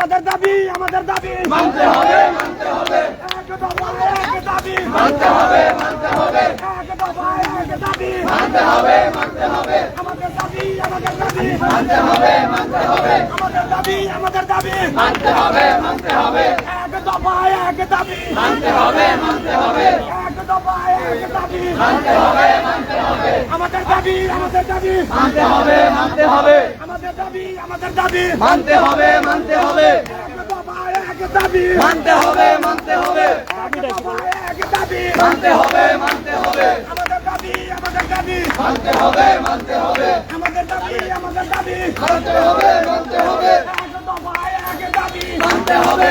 আমাদের দাবি আমাদের দাবি। মানতে হবে মানতে হবে। এক দফা এক দাবি। মানতে হবে মানতে হবে। এক দফা এক দাবি। মানতে হবে মানতে হবে। আমাদের দাবি আমাদের দাবি। মানতে হবে মানতে হবে। আমাদের দাবি আমাদের দাবি। মানতে হবে মানতে হবে। এক দফা এক দাবি। মানতে হবে মানতে হবে। এক দফা এক দাবি। মানতে হবে মানতে হবে। আমাদের দাবি আমাদের দাবি। মানতে হবে মানতে হবে। আমাদের দাবি আমাদের দাবি মানতে হবে মানতে হবে। দাবি মানতে হবে মানতে হবে। দাবি মানতে হবে মানতে হবে। আমাদের দাবি আমাদের দাবি মানতে হবে মানতে হবে। আমাদের দাবি আমাদের দাবি। মানতে হবে মানতে হবে মানতে হবে।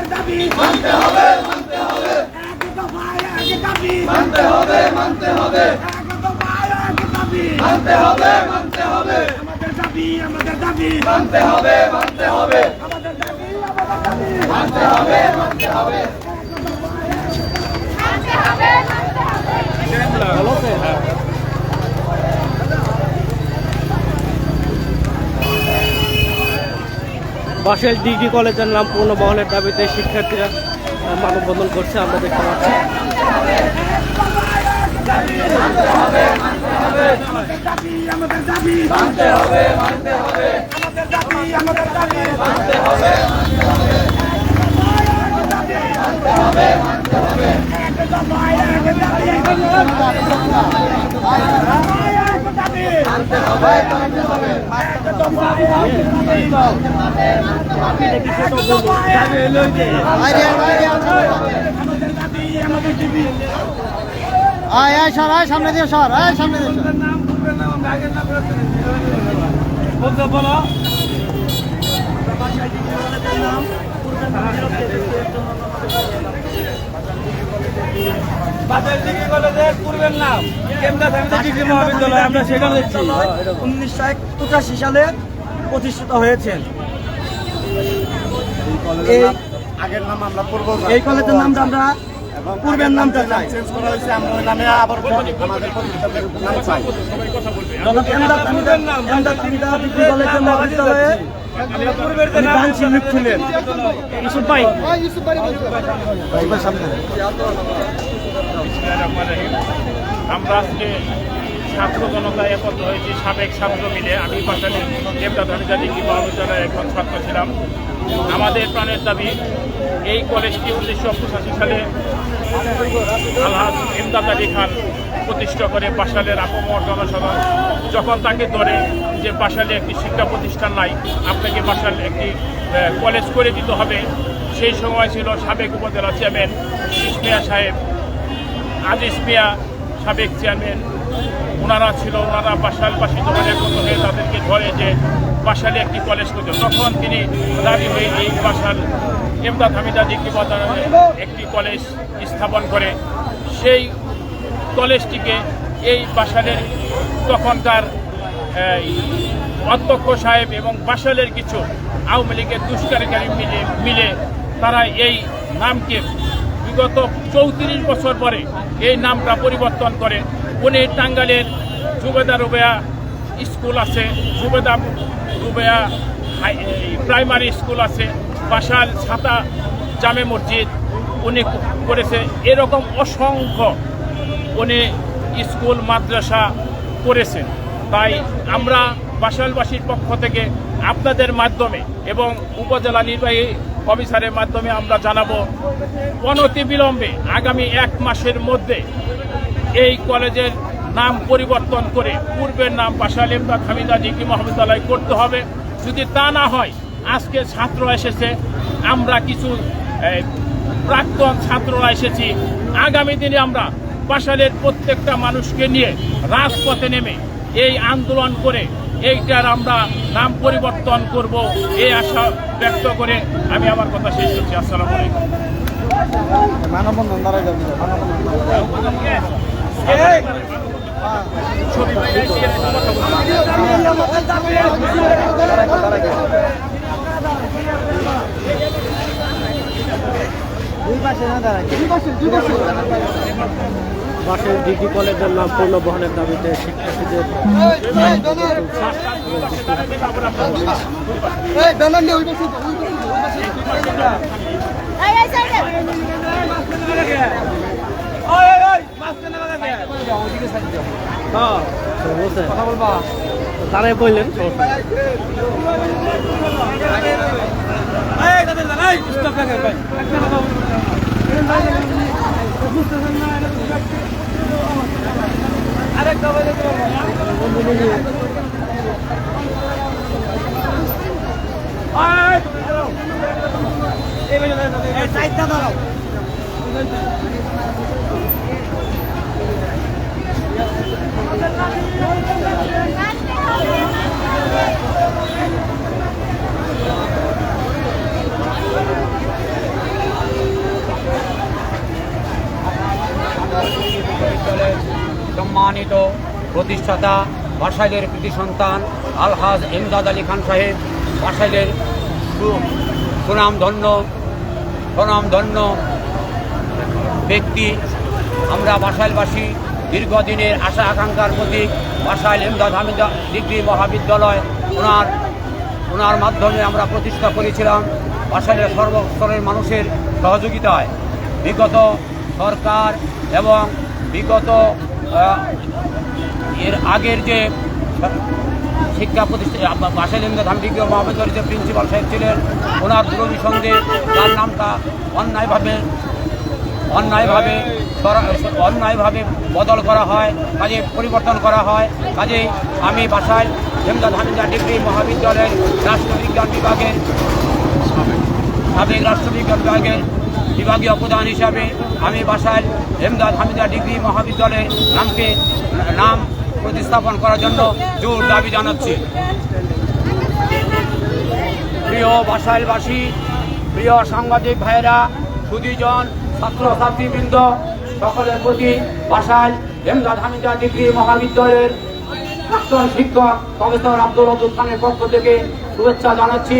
আমাদের দাবি। মানতে হবে মানতে হবে। এক দফা এক দাবি। মানতে হবে মানতে হবে। এক দফা এক দাবি। মানতে হবে মানতে হবে। আমাদের দাবি আমাদের দাবি। মানতে হবে মানতে হবে। আমাদের দাবি আমাদের দাবি। মানতে হবে মানতে হবে। মানতে হবে মানতে হবে। বাসেল ডিগ্রি কলেজের নাম পুনর্বহলের দাবিতে শিক্ষার্থীরা মানববন্ধন করছে আমরা দেখতে পাচ্ছি। আমাদের মানতে হবে মানতে হবে আয় আয় সামনে দিয়ে সর আয় সামনে দিয়ে সর উনিশশো পঁচাশি সালে প্রতিষ্ঠিত হয়েছে। এই আগের নাম আমরা পূর্ব এই কলেজের নামটা আমরা পূর্বের নামটা চাই। চেঞ্জ করা হয়েছে আমরা ওই নামে আবার আমাদের প্রতিষ্ঠানের নাম চাই। ডিগ্রি কলেজের মহাবিদ্যালয়ে ছিলেন ইউসুফ ভাই। সামনে। আমরা আজকে ছাত্র জনতা একত্র হয়েছি, সাবেক ছাত্র মিলে। আমি পাশালি দেবদা ধনিকা ডিগ্রি মহাবিদ্যালয়ের একজন ছাত্র ছিলাম। আমাদের প্রাণের দাবি, এই কলেজটি উনিশশো পঁচাশি সালে আলহাজ ইমদাদ আলী খান প্রতিষ্ঠা করে বাসালের আপমর জনসাধারণ যখন তাকে ধরে যে বাসালে একটি শিক্ষা প্রতিষ্ঠান নাই, আপনাকে বাসাল একটি কলেজ করে দিতে হবে, সেই সময় ছিল সাবেক উপজেলা চেয়ারম্যান ইসমিয়া সাহেব। আজিজ মিয়া সাবেক চেয়ারম্যান, ওনারা ছিল, ওনারা বাসালবাসী যখন একত্র হয়ে তাদেরকে ধরে যে বাসালে একটি কলেজ করতে তখন তিনি দাবি হয়ে এই বাসাল এমদাদ হামিদা ডিগ্রি একটি কলেজ স্থাপন করে। সেই কলেজটিকে এই বাসালের তখনকার অধ্যক্ষ সাহেব এবং বাসালের কিছু আওয়ামী লীগের দুষ্কারীকারী মিলে মিলে তারা এই নামকে বিগত চৌত্রিশ বছর পরে এই নামটা পরিবর্তন করে উনি টাঙ্গালের জুবেদা রুবেয়া স্কুল আছে, জুবেদা রুবেয়া প্রাইমারি স্কুল আছে, বাসাল ছাতা জামে মসজিদ উনি করেছে। এরকম অসংখ্য উনি স্কুল, মাদ্রাসা করেছেন। তাই আমরা বাসালবাসীর পক্ষ থেকে আপনাদের মাধ্যমে এবং উপজেলা নির্বাহী অফিসারের মাধ্যমে আমরা জানাব অনতি বিলম্বে আগামী এক মাসের মধ্যে এই কলেজের নাম পরিবর্তন করে পূর্বের নাম বাসাল ইমদাদ হামিদা ডিগ্রি মহাবিদ্যালয় করতে হবে। যদি তা না হয়, আজকে ছাত্র এসেছে, আমরা কিছু প্রাক্তন ছাত্ররা এসেছি। আগামী দিনে আমরা পাশালের প্রত্যেকটা মানুষকে নিয়ে রাজপথে নেমে এই আন্দোলন করে এইটার আমরা নাম পরিবর্তন করব এই আশা ব্যক্ত করে আমি আমার কথা শেষ করছি। আসসালামু। দুই পাশে না দাঁড়াই দুই পাশে দুই পাশে। বাসের ডিগ্রি কলেজের নাম পূর্ণ বহনের দাবিতে শিক্ষার্থীদের এই ব্যানার নিয়ে ওই পাশে এই এই সাইডে ওই ওই ওই মাঝখানে লাগাতে বলছে কথা বলবা তারাই বললেন এই তাদের জান সম্মানিত প্রতিষ্ঠাতা বাসাইলের কৃতি সন্তান আলহাজ এমদাদ আলী খান সাহেব, বাসাইলের সুনামধন্য সুনামধন্য ব্যক্তি। আমরা বাসাইলবাসী দীর্ঘদিনের আশা আকাঙ্ক্ষার প্রতীক বাসাইল এমদাদ হামিদা ডিগ্রি মহাবিদ্যালয়। ওনার ওনার মাধ্যমে আমরা প্রতিষ্ঠা করেছিলাম বাসাইলের সর্বস্তরের মানুষের সহযোগিতায়। বিগত সরকার এবং বিগত এর আগের যে শিক্ষা প্রতিষ্ঠান হামিদ ডিগ্রি মহাবিদ্যালয়ের যে প্রিন্সিপাল সাহেব ছিলেন, ওনার দূরবী সঙ্গে তার নামটা অন্যায়ভাবে অন্যায়ভাবে অন্যায়ভাবে বদল করা হয়, কাজে পরিবর্তন করা হয়। কাজে আমি বাসায় হামিদা ডিগ্রি মহাবিদ্যালয়ের রাষ্ট্রবিজ্ঞান বিভাগের সাবেক রাষ্ট্রবিজ্ঞান বিভাগের বিভাগীয় প্রধান হিসাবে আমি বাসায় হেমদাদ হামিদা ডিগ্রি মহাবিদ্যালয়ের নামকে নাম প্রতিস্থাপন করার জন্য জোর দাবি জানাচ্ছি। প্রিয় বাসাইলবাসী, প্রিয় সাংবাদিক ভাইয়েরা সুদীজন ছাত্র ছাত্রীবৃন্দ সকলের প্রতি বাসাইল হেমদাদ হামিদা ডিগ্রি মহাবিদ্যালয়ের প্রাক্তন শিক্ষক প্রফেসর আব্দুল রদুল খানের পক্ষ থেকে শুভেচ্ছা জানাচ্ছি।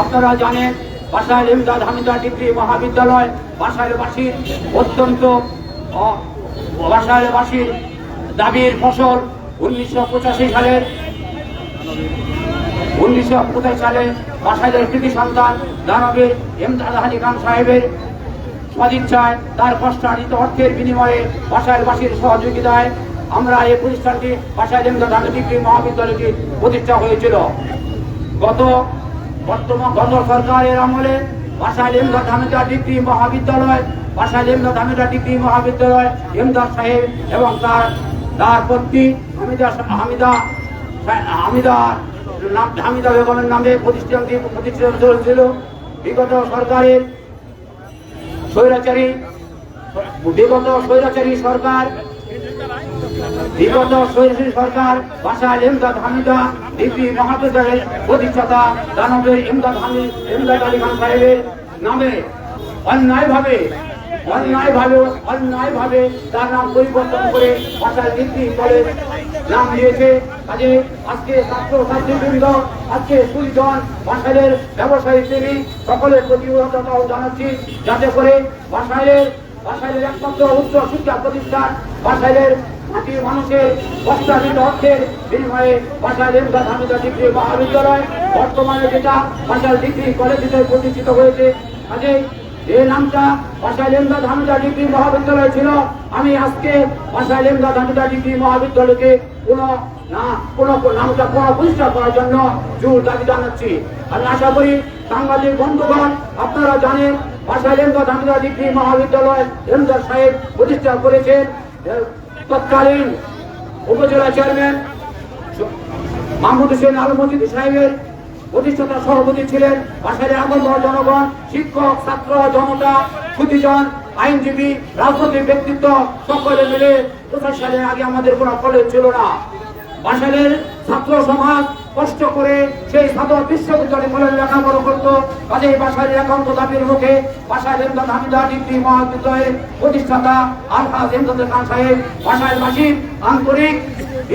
আপনারা জানেন, বাসাইল হেমদাদ হামিদা ডিগ্রি মহাবিদ্যালয় বাসাইলবাসীর অত্যন্ত বাসাইলবাসীর দাবির ফসল উনিশশো পঁচাশি সালের উনিশশো পঁচাশি সালে বাসাইলের কৃতি সন্তান দানবীর এমদাদ আলী খান সাহেবের সদিচ্ছায় তার কষ্টার্জিত অর্থের বিনিময়ে বাসাইলবাসীর সহযোগিতায় আমরা এই প্রতিষ্ঠানটি বাসাইল এমদাদ আলী ডিগ্রি মহাবিদ্যালয়টি প্রতিষ্ঠা হয়েছিল। গত বর্তমান গত সরকারের আমলে বাসাইল এমদাদ হামিদা ডিগ্রি মহাবিদ্যালয় বাসাইল এমদাদ হামিদা ডিগ্রি মহাবিদ্যালয়? এমদাদ সাহেব এবং তার তার পত্নী হামিদা হামিদা হামিদা, নাম, হামিদা বেগমের নামে প্রতিষ্ঠানটি প্রতিষ্ঠিত চলছিল। বিগত সরকারের স্বৈরাচারী, বিগত স্বৈরাচারী সরকার, বিগত স্বৈরাচারী সরকার বাসায় এমদাদ হামিদা ডিগ্রি মহাবিদ্যালয়ের প্রতিষ্ঠাতা দানবের এমদাদ হামিদ এমদাদ আলী খান সাহেবের নামে অন্যায়ভাবে অন্যায়ভাবে অন্যায়ভাবে তার নাম পরিবর্তন করে বাসায় ডিগ্রি কলেজ নাম দিয়েছে। কাজে আজকে ছাত্র, ছাত্রীবৃন্দ, আজকে সুইজন বাসাইলের ব্যবসায়ী শ্রেণি সকলের প্রতিবদ্ধতাও জানাচ্ছি। যাতে করে বাসাইলের বাসাইলের একমাত্র উচ্চ শিক্ষা প্রতিষ্ঠান, বাসাইলের মাটির মানুষের কষ্টার্জিত অর্থের বিনিময়ে বাসাইল এমদাদ হামিদা ডিগ্রি মহাবিদ্যালয়, বর্তমানে যেটা বাসাইল ডিগ্রি কলেজ হিসেবে প্রতিষ্ঠিত হয়েছে। কাজেই এই নামটা এমদাদ হামিদা ডিগ্রি মহাবিদ্যালয় ছিল। আমি আজকে এমদাদ হামিদা ডিগ্রি মহাবিদ্যালয়কে কোনো না কোনো নামটা কোনো প্রতিষ্ঠা করার জন্য জোর দাবি জানাচ্ছি। আমি আশা করি সাংবাদিক বন্ধুগণ আপনারা জানেন এমদাদ হামিদা ডিগ্রি মহাবিদ্যালয় এমদাদ সাহেব প্রতিষ্ঠা করেছেন তৎকালীন উপজেলা চেয়ারম্যান মাহমুদ হোসেন আল মজিদ সাহেবের প্রতিষ্ঠাতা সভাপতি ছিলেন বাসারের আগত জনগণ, শিক্ষক, ছাত্র, জনতা সুদীজন আইনজীবী, রাজনৈতিক ব্যক্তিত্ব, সকলে মিলে পঁচাশ সালের আগে আমাদের কোনো কলেজ ছিল না। বাসারের ছাত্র সমাজ কষ্ট করে সেই সাদর বিশ্ববিদ্যালয়ে কলেজে লেখাপড়া করতো। কাজেই বাসায় একান্ত দাবির মুখে বাসায় এমদাদ হামিদা ডিগ্রি মহাবিদ্যালয়ের প্রতিষ্ঠাতা আলহাজ এমদাদ খান সাহেব বাসায় বাসীর আন্তরিক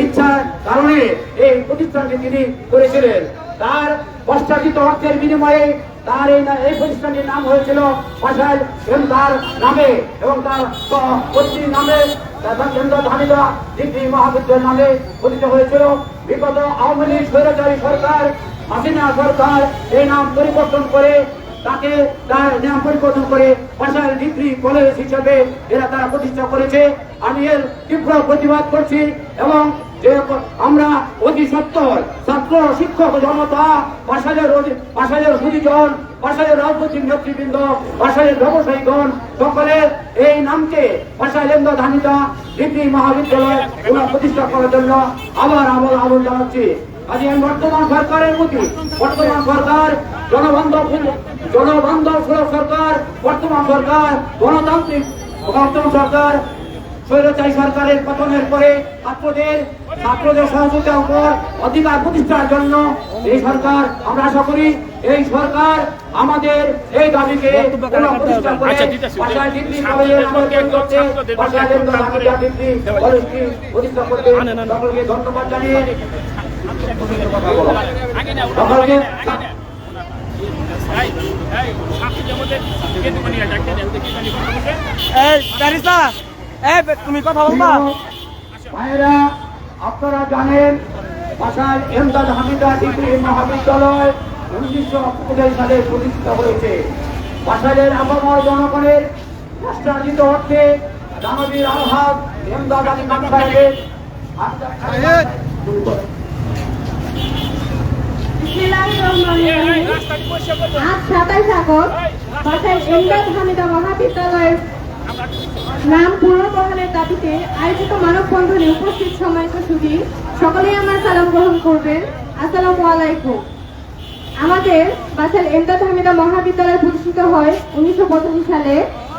ইচ্ছার কারণে এই প্রতিষ্ঠানটি তিনি করেছিলেন। তার কষ্টার্জিত অর্থের বিনিময়ে তার এই এই প্রতিষ্ঠানটির নাম হয়েছিল বাসায় তার নামে এবং তার পত্নীর নামে এমদাদ হামিদা ডিগ্রি মহাবিদ্যালয় নামে প্রতিষ্ঠা হয়েছিল। বিগত আওয়ামী লীগ স্বৈরাচারী সরকার, হাসিনা সরকার এই নাম পরিবর্তন করে তাকে তার নাম পরিবর্তন করে ভাষার ডিগ্রি কলেজ হিসাবে এরা তারা প্রতিষ্ঠা করেছে। আমি এর তীব্র প্রতিবাদ করছি এবং আমরা অতি সত্তর ছাত্র, শিক্ষক, জনতা ভাষাদের ভাষাদের সুদীজন ভাষাদের রাজনৈতিক নেতৃবৃন্দ ভাষাদের ব্যবসায়ীগণ সকলের এই নামকে ভাষা ধানিতা ডিগ্রি মহাবিদ্যালয় প্রতিষ্ঠা করার জন্য আবার আবার আহ্বান জানাচ্ছি। আজকে আমি বর্তমান সরকারের প্রতি, বর্তমান সরকার, জনবান্ধব জনবান্ধব সরকার, বর্তমান সরকার, গণতান্ত্রিক বর্তমান সরকার স্বৈরাচারী সরকারের পতনের পরে ছাত্রদের ছাত্রদের সহযোগিতার উপর অধিকার প্রতিষ্ঠার জন্য এই সরকার আমরা আশা করি এই সরকার আমাদের এই দাবিকে প্রতিষ্ঠা করে আচ্ছা, প্রতিষ্ঠা করতে সকলকে ধন্যবাদ জানিয়ে সকলকে এই তুমি কথা বলবা ভাইরা আপনারা জানেন বাসায় এমদাদ হামিদা ডিগ্রি মহাবিদ্যালয় উনিশশো পঁচাশি সালে প্রতিষ্ঠিত হয়েছে। বাসালের আবহাওয়া জনগণের রাষ্ট্রার্জিত অর্থে দানবীর আলহাদ এমদাদ আলী খান সাহেবের আজ সাতাইশ আগস্ট বাসায় এমদাদ হামিদা মহাবিদ্যালয়ের নাম পুনর্বহালের দাবিতে আয়োজিত মানববন্ধনে উপস্থিত সম্মানিত সুধী, সকলেই আমার সালাম গ্রহণ করবেন। আসসালামু আলাইকুম। আমাদের বাসাল এমদাদ হামিদা মহাবিদ্যালয় প্রতিষ্ঠিত হয় উনিশশো সালে।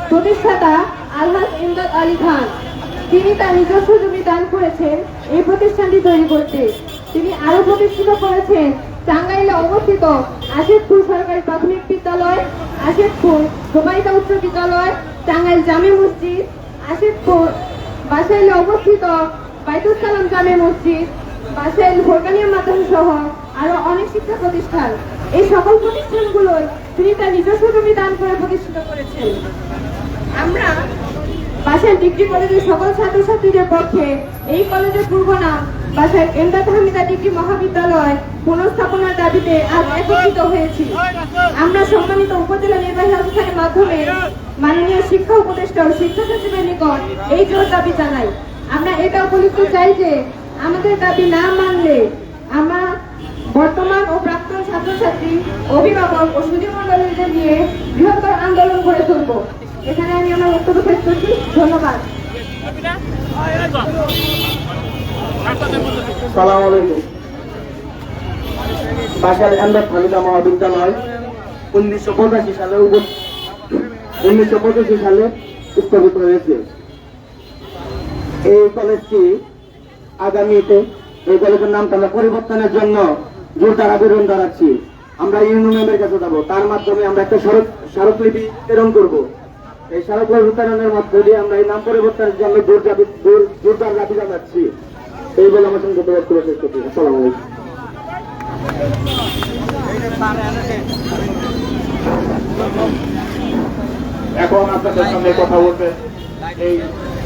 প্রতিষ্ঠাতা আলহাজ এমদাদ আলী খান। তিনি তার নিজস্ব জমি দান করেছেন এই প্রতিষ্ঠানটি তৈরি করতে। তিনি আরও প্রতিষ্ঠিত করেছেন টাঙ্গাইলে অবস্থিত আশেদপুর সরকারি প্রাথমিক বিদ্যালয়, আশেদপুর জোবাইদা উচ্চ বিদ্যালয়, টাঙ্গাইল জামে মসজিদ, আশেদপুর বাসাইলে অবস্থিত বাইতুল সালাম জামে মসজিদ, বাসাইল ভোরকানিয়া মাদ্রাসা সহ আরও অনেক শিক্ষা প্রতিষ্ঠান। এই সকল প্রতিষ্ঠানগুলোর তিনি তার নিজস্ব জমি দান করে প্রতিষ্ঠিত করেছেন। আমরা বাসায় ডিগ্রি কলেজের সকল ছাত্রছাত্রীদের পক্ষে এই কলেজের পূর্ব নাম বাসায় এমদাদ হামিদা ডিগ্রি মহাবিদ্যালয় পুনঃস্থাপনার দাবিতে আজ একত্রিত হয়েছি। আমরা সম্মানিত উপজেলা নির্বাহী অফিসারের মাধ্যমে মাননীয় শিক্ষা উপদেষ্টা ও শিক্ষা সচিবের নিকট এই জোর দাবি জানাই। আমরা এটাও বলিতে চাই যে আমাদের দাবি না মানলে আমরা বর্তমান ও প্রাক্তন ছাত্রছাত্রী, অভিভাবক ও সুধী নিয়ে বৃহত্তর আন্দোলন গড়ে তুলব। এখানে আমি আমার বক্তব্য শেষ করছি। ধন্যবাদ। সালাম আলাইকুম। বাসার এমদাদ হামিদা মহাবিদ্যালয় উনিশশো পঁচাশি সালে উনিশশো পঁচাশি সালে স্থাপিত হয়েছে। এই কলেজটি আগামীতে, এই কলেজের নামটা আমরা পরিবর্তনের জন্য জোরদার আবেদন জানাচ্ছি। আমরা ইউনিয়নের কাছে যাব। তার মাধ্যমে আমরা একটা স্মারক স্মারকলিপি প্রেরণ করব। এই স্মারকলিপি প্রেরণের মধ্য দিয়ে আমরা এই নাম পরিবর্তনের জন্য জোর জোরদার দাবি জানাচ্ছি। এই বলে আমার সঙ্গে বক্তব্য শেষ করছি। আসসালামু এখন আপনাদের কথা এই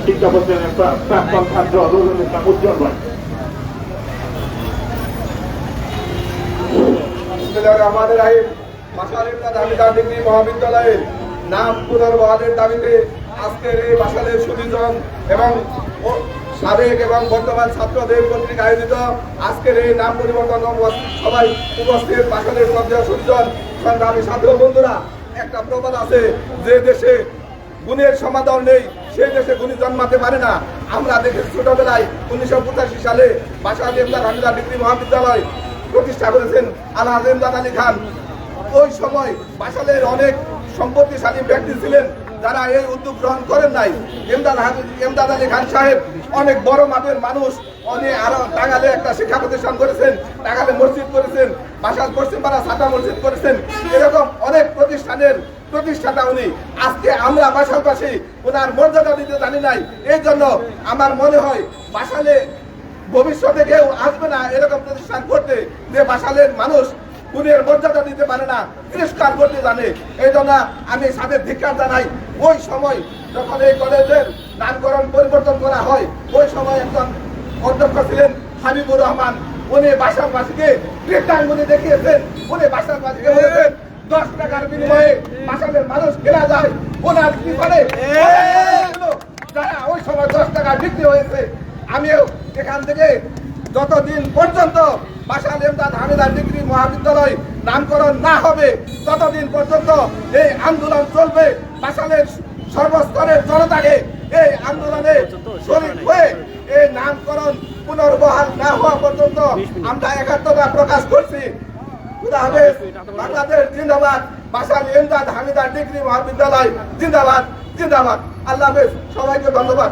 শিক্ষা প্রতিষ্ঠানের ছাত্র উজ্জ্বল ভাই। আমাদের আইন মাসালিমনা দাবিদার ডিগ্রি মহাবিদ্যালয়ের নাম পুনর্বহালের দাবিতে আজকের এই মাসালের সুদীজন এবং সাবেক এবং বর্তমান ছাত্রদের কর্তৃক আয়োজিত আজকের এই নাম পরিবর্তন সবাই উপস্থিত বাসালের শ্রদ্ধেয় সুদীজন সংগ্রামী ছাত্র বন্ধুরা, একটা প্রবাদ আছে, যে দেশে গুণের সমাধান নেই, সেই দেশে গুণী জন্মাতে পারে না। আমরা দেখেছি ছোটবেলায় উনিশশো পঁচাশি সালে বাসা দেবদার হামিদা ডিগ্রি মহাবিদ্যালয় প্রতিষ্ঠা করেছেন আলা ইমদাদ আলী খান। ওই সময় বাসালের অনেক সম্পত্তিশালী ব্যক্তি ছিলেন। যারা এই উদ্যোগ গ্রহণ করেন নাই। এমদাদ আলী খান সাহেব অনেক বড় মাপের মানুষ। অনেক আরও টাঙ্গালে একটা শিক্ষা প্রতিষ্ঠান করেছেন টাঙ্গালে মসজিদ করেছেন বাসাল পশ্চিমপাড়া সাদা মসজিদ করেছেন। এরকম অনেক প্রতিষ্ঠানের প্রতিষ্ঠাতা উনি। আজকে আমরা বাসালবাসী ওনার মর্যাদা দিতে জানি নাই। এই জন্য আমার মনে হয় বাসালে ভবিষ্যতে কেউ আসবে না এরকম প্রতিষ্ঠান করতে যে বাসালের মানুষ খুনের মর্যাদা দিতে পারে না, তিরস্কার করতে জানে। এই জন্য আমি সাথে ধিক্কার জানাই, ওই সময় যখন এই কলেজের নামকরণ পরিবর্তন করা হয়, ওই সময় একজন অধ্যক্ষ ছিলেন হাবিবুর রহমান। উনি বাসাবাসীকে কৃষ্ণাঙ্গুলি দেখিয়েছেন। উনি বাসাবাসীকে বলেছেন, দশ টাকার বিনিময়ে বাসালের মানুষ কেনা যায়। ওনার করে যারা ওই সময় দশ টাকা বিক্রি হয়েছে। আমিও এখান থেকে যতদিন পর্যন্ত বাসাল এমদাদ হামিদা ডিগ্রি মহাবিদ্যালয় নামকরণ না হবে, ততদিন পর্যন্ত এই আন্দোলন চলবে। বাসালের সর্বস্তরের জনতাকে এই আন্দোলনে শরীর হয়ে এই নামকরণ পুনর্বহাল না হওয়া পর্যন্ত আমরা একাত্মতা প্রকাশ করছি। হাফেজ জিন্দাবাদ, বাসাল এমদাদ হামিদা ডিগ্রি মহাবিদ্যালয় জিন্দাবাদ জিন্দাবাদ। আল্লাহ হাফেজ, সবাইকে ধন্যবাদ।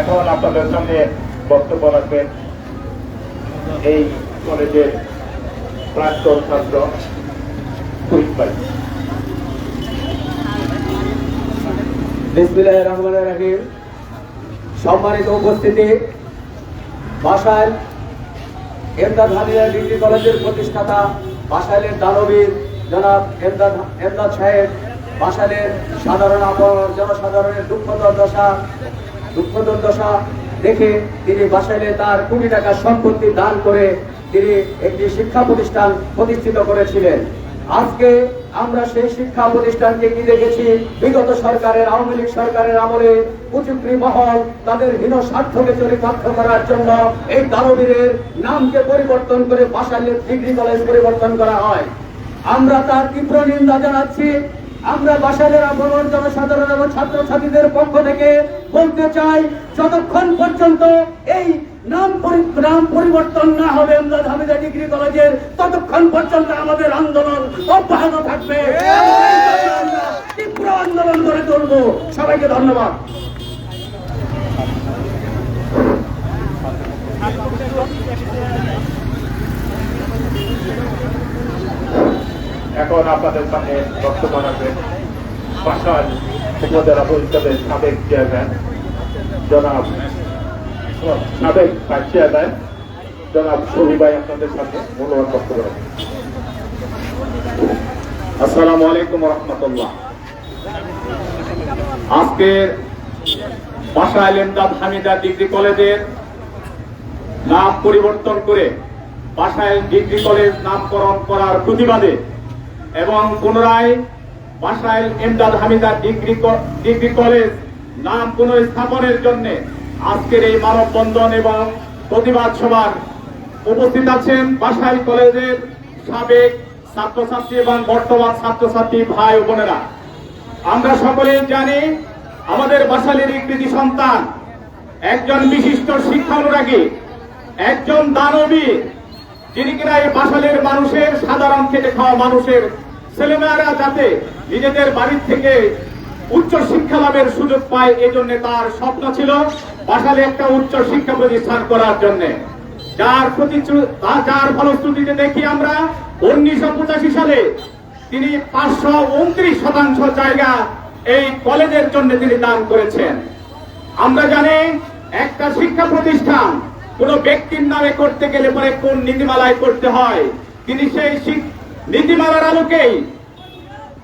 এখন আপনাদের সামনে বক্তব্য রাখবেন এই কলেজের প্রাক্তন ছাত্র সম্মানিত উপস্থিতি, বাসাইল এমদাদ হামিদা ডিগ্রি কলেজের প্রতিষ্ঠাতা, বাসাইলের দানবীর জনাব এমদাদ এমদাদ সাহেব, বাসাইলের সাধারণ আবহাওয়ার জনসাধারণের দুঃখ দশা দুঃখ দশা দেখে তিনি বাসাইলে তার কোটি টাকা সম্পত্তি দান করে তিনি একটি শিক্ষা প্রতিষ্ঠান প্রতিষ্ঠিত করেছিলেন। আজকে আমরা সেই শিক্ষা প্রতিষ্ঠানকে কি দেখেছি? বিগত সরকারের, আওয়ামী লীগ সরকারের আমলে কুচুকরি মহল তাদের হীন স্বার্থকে চরিতার্থ করার জন্য এই দানবীরের নামকে পরিবর্তন করে বাসালের ডিগ্রি কলেজ পরিবর্তন করা হয়। আমরা তার তীব্র নিন্দা জানাচ্ছি। আমরা বাসাদের আবরণ জনসাধারণ এবং ছাত্রছাত্রীদের পক্ষ থেকে বলতে চাই যতক্ষণ পর্যন্ত এই নাম নাম পরিবর্তন না হবে আমদাদ হামিদা ডিগ্রি কলেজের ততক্ষণ পর্যন্ত আমাদের আন্দোলন অব্যাহত থাকবে। তীব্র আন্দোলন করে তুলবো। সবাইকে ধন্যবাদ। এখন আপনাদের সামনে বক্তব্য রাখবেন বাসাল উপজেলা পরিষদের সাবেক চেয়ারম্যান। জনাব সাবেক ভাইস চেয়ারম্যান। জনাব শহীদ ভাই আপনাদের সামনে মূল্যবান বক্তব্য রাখবেন আসসালামু আলাইকুম রহমতুল্লাহ। আজকের এমদাদ হামিদা ডিগ্রি কলেজের নাম পরিবর্তন করে বাসাইল ডিগ্রি কলেজ নামকরণ করার প্রতিবাদে এবং পুনরায় Basail Emdad Hamida degree degree college নাম পুনঃস্থাপনের জন্য আজকের এই মানববন্ধন এবং প্রতিবাদ সভার উপস্থিত আছেন বাসাইল কলেজের সাবেক ছাত্রছাত্রী এবং বর্তমান ছাত্রছাত্রী ভাই বোনেরা। আমরা সকলেই জানি আমাদের বাসালের কৃতি সন্তান একজন বিশিষ্ট শিক্ষা অনুরাগী একজন দানবী, যিনি কিনা এই বাসালের মানুষের সাধারণ খেটে খাওয়া মানুষের ছেলেমেয়েরা যাতে নিজেদের বাড়ির থেকে উচ্চ শিক্ষা লাভের সুযোগ পায়, এজন্য তার স্বপ্ন ছিল বাসালে একটা উচ্চ শিক্ষা প্রতিষ্ঠান করার জন্য। যার প্রতিশ্রু- তা- যার ফলশ্রুতিতে দেখি আমরা, উনিশশো পঁচাশি সালে তিনি পাঁচশো উনত্রিশ শতাংশ জায়গা এই কলেজের জন্য তিনি দান করেছেন। আমরা জানি একটা শিক্ষা প্রতিষ্ঠান কোন ব্যক্তির নামে করতে গেলে পরে কোন নীতিমালায় করতে হয়, তিনি সেই নীতিমালার আলোকেই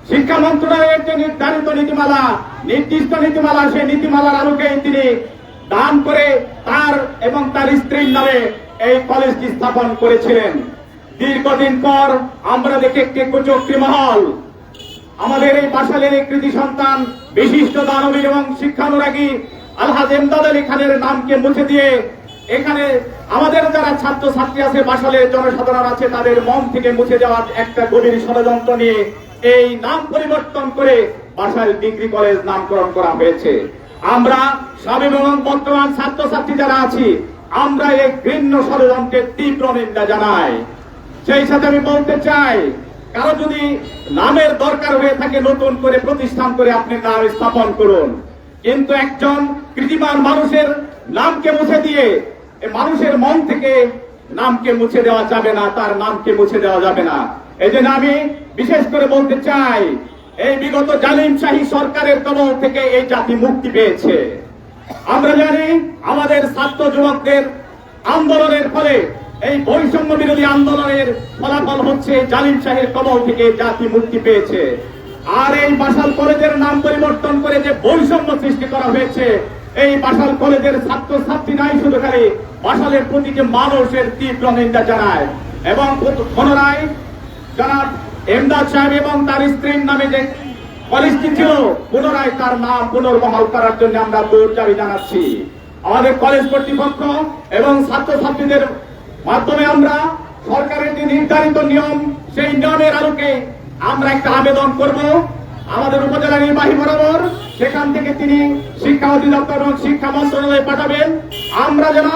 শিক্ষা মন্ত্রণালয়ের যে নির্ধারিত নীতিমালা, নির্দিষ্ট নীতিমালা, সেই নীতিমালার আলোকেই তিনি দান করে তার এবং তার স্ত্রীর নামে এই কলেজটি স্থাপন করেছিলেন। দীর্ঘদিন পর আমরা দেখি একটি কুচক্রি মহল। আমাদের এই বাসালের এই কৃতি সন্তান, বিশিষ্ট দানবীর এবং শিক্ষানুরাগী আলহাজ এমদাদ আলী খানের নামকে মুছে দিয়ে এখানে আমাদের যারা ছাত্র ছাত্রী আছে বাসালের জনসাধারণ আছে, তাদের মন থেকে মুছে যাওয়ার একটা গভীর ষড়যন্ত্র নিয়ে এই নাম পরিবর্তন করে বাসাল ডিগ্রি কলেজ নামকরণ করা হয়েছে। আমরা সাবেক এবং বর্তমান ছাত্রছাত্রী যারা আছি, আমরা এই ঘৃণ্য ষড়যন্ত্রের তীব্র নিন্দা জানাই। সেই সাথে আমি বলতে চাই, কারও যদি নামের দরকার হয়ে থাকে, নতুন করে প্রতিষ্ঠান করে আপনি নাম স্থাপন করুন। কিন্তু একজন কৃতিমান মানুষের নামকে মুছে দিয়ে মানুষের মন থেকে নামকে মুছে দেওয়া যাবে না, তার নামকে মুছে দেওয়া যাবে না। এই জন্য আমি বিশেষ করে বলতে চাই, এই বিগত জালিম শাহী সরকারের কবল থেকে এই জাতি মুক্তি পেয়েছে। আমরা জানি আমাদের ছাত্র যুবকদের আন্দোলনের ফলে, এই বৈষম্য বিরোধী আন্দোলনের ফলাফল হচ্ছে জালিম শাহের কবল থেকে জাতি মুক্তি পেয়েছে। আর এই বাসাল কলেজের নাম পরিবর্তন করে যে বৈষম্য সৃষ্টি করা হয়েছে এই বাসাল কলেজের ছাত্র ছাত্রী নাই শুধু খালি বাসালের প্রতি যে মানুষের তীব্র নিন্দা জানায় এবং পুনরায় জনাব এমদাদ সাহেব এবং তার স্ত্রীর নামে যে কলেজটি ছিল, পুনরায় তার নাম পুনর্বহাল করার জন্য আমরা দৌড় দাবি জানাচ্ছি। আমাদের কলেজ কর্তৃপক্ষ এবং ছাত্রছাত্রীদের মাধ্যমে আমরা সরকারের যে নির্ধারিত নিয়ম, সেই নিয়মের আলোকে আমরা একটা আবেদন করব। আমাদের উপজেলা নির্বাহী বরাবর সেখান থেকে তিনি শিক্ষা অধিদপ্তর এবং শিক্ষা মন্ত্রণালয়ে পাঠাবেন। আমরা যেন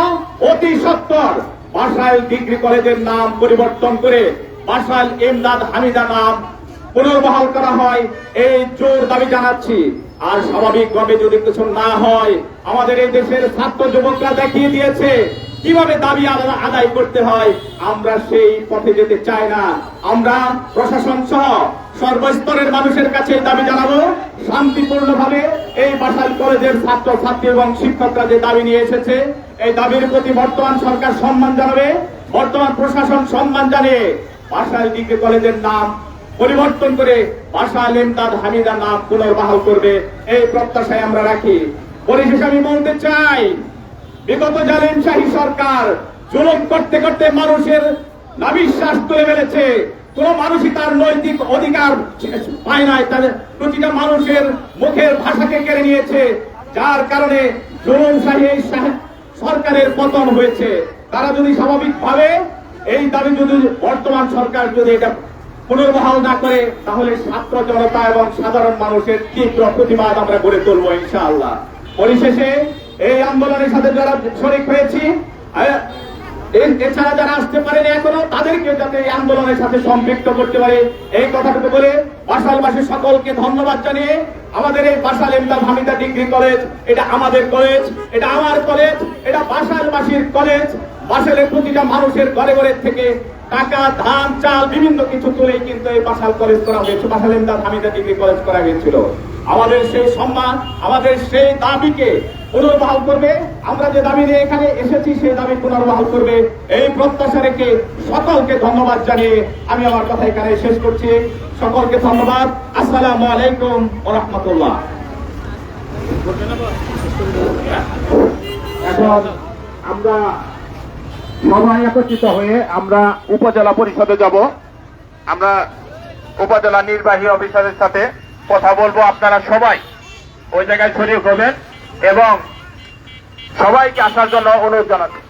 অতি সত্তর বাসাইল ডিগ্রি কলেজের নাম পরিবর্তন করে বাসাইল এমদাদ হামিদা নাম পুনর্বহাল করা হয়। এই জোর দাবি জানাচ্ছি। আর স্বাভাবিকভাবে যদি কিছু না হয়, আমাদের এই দেশের ছাত্র যুবকরা দেখিয়ে দিয়েছে, কীভাবে দাবি আদায় করতে হয়। আমরা সেই পথে যেতে চাই না। আমরা প্রশাসন সহ সর্বস্তরের মানুষের কাছে দাবি জানাব, শান্তিপূর্ণভাবে এই বাসাইল কলেজের ছাত্র ছাত্রী এবং শিক্ষকরা যে দাবি নিয়ে এসেছে, এই দাবির প্রতি বর্তমান সরকার সম্মান জানাবে, বর্তমান প্রশাসন সম্মান জানিয়ে বাসাল ডিগ্রি কলেজের নাম পরিবর্তন করে ভাষা লেমদাদ হামিদা নাম পুনর্বহাল করবে। এই প্রত্যাশায় আমরা রাখি। পরিশেষে আমি বলতে চাই, বিগত জালিম শাহী সরকার জুলুম করতে করতে মানুষের নাবিশ্বাস তুলে ফেলেছে। কোন মানুষই তার নৈতিক অধিকার পায় নাই। তাদের প্রতিটা মানুষের মুখের ভাষাকে কেড়ে নিয়েছে, যার কারণে সরকারের পতন হয়েছে। তারা যদি স্বাভাবিকভাবে এই দাবি যদি বর্তমান সরকার যদি এটা পুনর্বহাল না করে, তাহলে ছাত্র জনতা এবং সাধারণ মানুষের তীব্র প্রতিবাদ আমরা গড়ে তুলবো ইনশাআল্লাহ। পরিশেষে এই আন্দোলনের সাথে যারা শরিক হয়েছি এছাড়া যারা আসতে পারেনি এখনও, তাদেরকে যাতে এই আন্দোলনের সাথে সম্পৃক্ত করতে পারে। এই কথাটুকু বলে বাসালবাসী সকলকে ধন্যবাদ জানিয়ে আমাদের এই বাসাল ইমদাদ হামিদা ডিগ্রি কলেজ, এটা আমাদের কলেজ, এটা আমার কলেজ, এটা বাসালবাসীর কলেজ, বাসালের প্রতিটা মানুষের ঘরে ঘরের থেকে টাকা, ধান, চাল, বিভিন্ন কিছু তুলেই কিন্তু এই বাসাল কলেজ করা হয়েছে। বাসাল ইমদাদ হামিদা ডিগ্রি কলেজ করা হয়েছিল। আমাদের সেই সম্মান, আমাদের সেই দাবিকে পুনর্বহাল করবে। আমরা যে দাবি নিয়ে এখানে এসেছি, সেই দাবি পুনর্বহাল করবে। এই প্রত্যাশা রেখে সকলকে ধন্যবাদ জানিয়ে আমি আমার কথা এখানে শেষ করছি। সকলকে ধন্যবাদ। আসসালামু আলাইকুম ও রহমতুল্লাহ। এখন আমরা সবাই একত্রিত হয়ে আমরা উপজেলা পরিষদে যাব। আমরা উপজেলা নির্বাহী অফিসারের সাথে কথা বলব আপনারা সবাই। ওই জায়গায় শরীর হবেন এবং সবাইকে আসার জন্য অনুরোধ জানাচ্ছি।